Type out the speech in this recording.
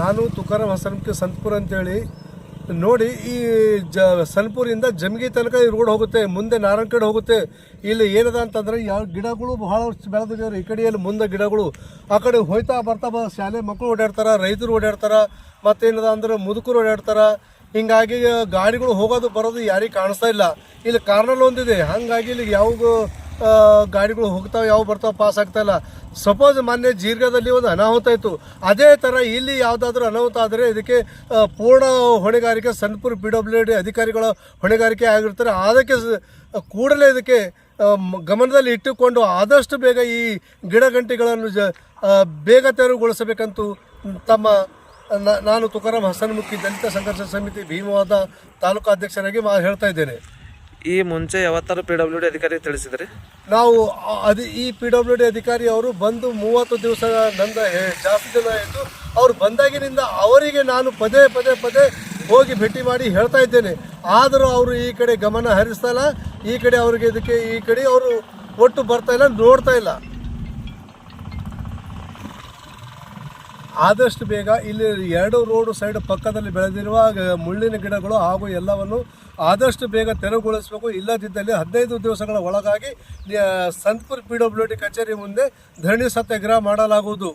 ನಾನು ತುಕಾರಾಮ್ ಹಸನ್ಕಿ ಸಂತಪುರ ಅಂತೇಳಿ ನೋಡಿ ಈ ಜ ಸನ್ಪುರಿಂದ ಜಮಗಿ ತನಕ ಈ ರೋಡ್ ಹೋಗುತ್ತೆ ಮುಂದೆ ನಾರಾಯಣ ಕಡೆ ಹೋಗುತ್ತೆ. ಇಲ್ಲಿ ಏನದ ಅಂತಂದ್ರೆ ಯಾವ ಗಿಡಗಳು ಬಹಳ ಬೆಳೆದಿದ್ದಾರೆ. ಈ ಕಡೆಯಲ್ಲಿ ಮುಂದೆ ಗಿಡಗಳು ಆ ಕಡೆ ಹೋಯ್ತಾ ಬರ್ತಾ ಬ ಶಾಲೆ ಮಕ್ಕಳು ಓಡಾಡ್ತಾರೆ ರೈತರು ಓಡಾಡ್ತಾರೆ ಏನದ ಅಂದ್ರೆ ಮುದುಕರು ಓಡಾಡ್ತಾರೆ. ಹೀಗಾಗಿ ಗಾಡಿಗಳು ಹೋಗೋದು ಬರೋದು ಯಾರಿಗೆ ಕಾಣಿಸ್ತಾ ಇಲ್ಲ. ಇಲ್ಲಿ ಕಾರ್ನಲ್ ಒಂದಿದೆ. ಹಾಗಾಗಿ ಇಲ್ಲಿ ಯಾವ ಆ, ಗಾಡಿಗಳು ಹೋಗ್ತಾವೆ, ಯಾವ ಬರ್ತಾವೆ ಪಾಸ್ ಆಗ್ತಾ ಇಲ್ಲ. ಸಪೋಸ್ ಮೊನ್ನೆ ಜೀರ್ಗದಲ್ಲಿ ಒಂದು ಅನಾಹುತ ಇತ್ತು ಅದೇ ಥರ ಇಲ್ಲಿ ಯಾವುದಾದ್ರೂ ಅನಾಹುತ ಆದರೆ ಇದಕ್ಕೆ ಪೂರ್ಣ ಹೊಣೆಗಾರಿಕೆ, ಸನ್ಪುರ್ ಪಿ ಡಬ್ಲ್ಯೂ ಡಿ ಅಧಿಕಾರಿಗಳ ಹೊಣೆಗಾರಿಕೆ ಆಗಿರ್ತಾರೆ. ಅದಕ್ಕೆ ಕೂಡಲೇ ಇದಕ್ಕೆ ಗಮನದಲ್ಲಿ ಇಟ್ಟುಕೊಂಡು ಆದಷ್ಟು ಬೇಗ ಈ ಗಿಡ ಗಂಟೆಗಳನ್ನು ಜ ಬೇಗ ತೆರವುಗೊಳಿಸಬೇಕಂತೂ ತಮ್ಮ ನಾನು ತುಕಾರಾಮ್ ಹಸನ್ಮುಖಿ ದಲಿತ ಸಂಘರ್ಷ ಸಮಿತಿ ಭೀಮವಾದ ತಾಲೂಕಾಧ್ಯಕ್ಷರಾಗಿ ಮಾ, ಹೇಳ್ತಾ ಇದ್ದೇನೆ. ಈ ಮುಂಚೆ ಯಾವತ್ತಾರು ಪಿ ಡಬ್ಲ್ಯೂ ಡಿ ಅಧಿಕಾರಿ ತಿಳಿಸಿದ್ರಿ? ನಾವು, ಅದು ಈ ಪಿ ಡಬ್ಲ್ಯೂ ಡಿ ಅಧಿಕಾರಿ ಅವರು ಬಂದು ಮೂವತ್ತು ದಿವಸ ನಂದ ಜಾಸ್ತಿ ದಿನ ಆಯಿತು ಅವ್ರು ಬಂದಾಗಿನಿಂದ ಅವರಿಗೆ ನಾನು ಪದೇ ಪದೇ ಪದೇ ಹೋಗಿ ಭೇಟಿ ಮಾಡಿ ಹೇಳ್ತಾ ಇದ್ದೇನೆ. ಆದರೂ ಅವರು ಈ ಕಡೆ ಗಮನ ಹರಿಸ್ತಾ ಇಲ್ಲ, ಈ ಕಡೆ ಅವರಿಗೆ ಇದಕ್ಕೆ ಈ ಕಡೆ ಅವರು ಒಟ್ಟು ಬರ್ತಾ ಇಲ್ಲ, ನೋಡ್ತಾ ಇಲ್ಲ. ಆದಷ್ಟು ಬೇಗ ಇಲ್ಲಿ ಎರಡು ರೋಡ್ ಸೈಡ್ ಪಕ್ಕದಲ್ಲಿ ಬೆಳೆದಿರುವ ಮುಳ್ಳಿನ ಗಿಡಗಳು ಹಾಗೂ ಎಲ್ಲವನ್ನು ಆದಷ್ಟು ಬೇಗ ತೆರವುಗೊಳಿಸಬೇಕು. ಇಲ್ಲದಿದ್ದಲ್ಲಿ ಹದಿನೈದು ದಿವಸಗಳ ಒಳಗಾಗಿ ಸಂತಪುರ್ ಪಿ ಡಬ್ಲ್ಯೂ ಕಚೇರಿ ಮುಂದೆ ಧರಣಿ ಸತ್ಯಾಗ್ರಹ ಮಾಡಲಾಗುವುದು.